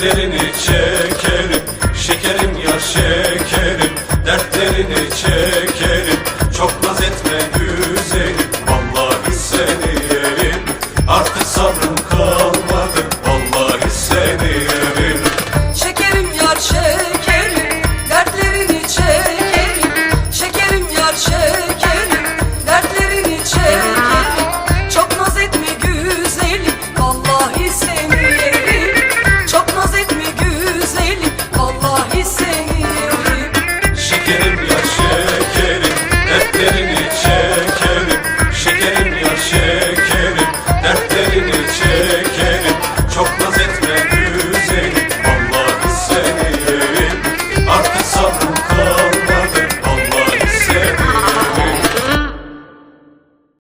dertlerini çekerim Şekerim ya şekerim. Dertlerini çekerim.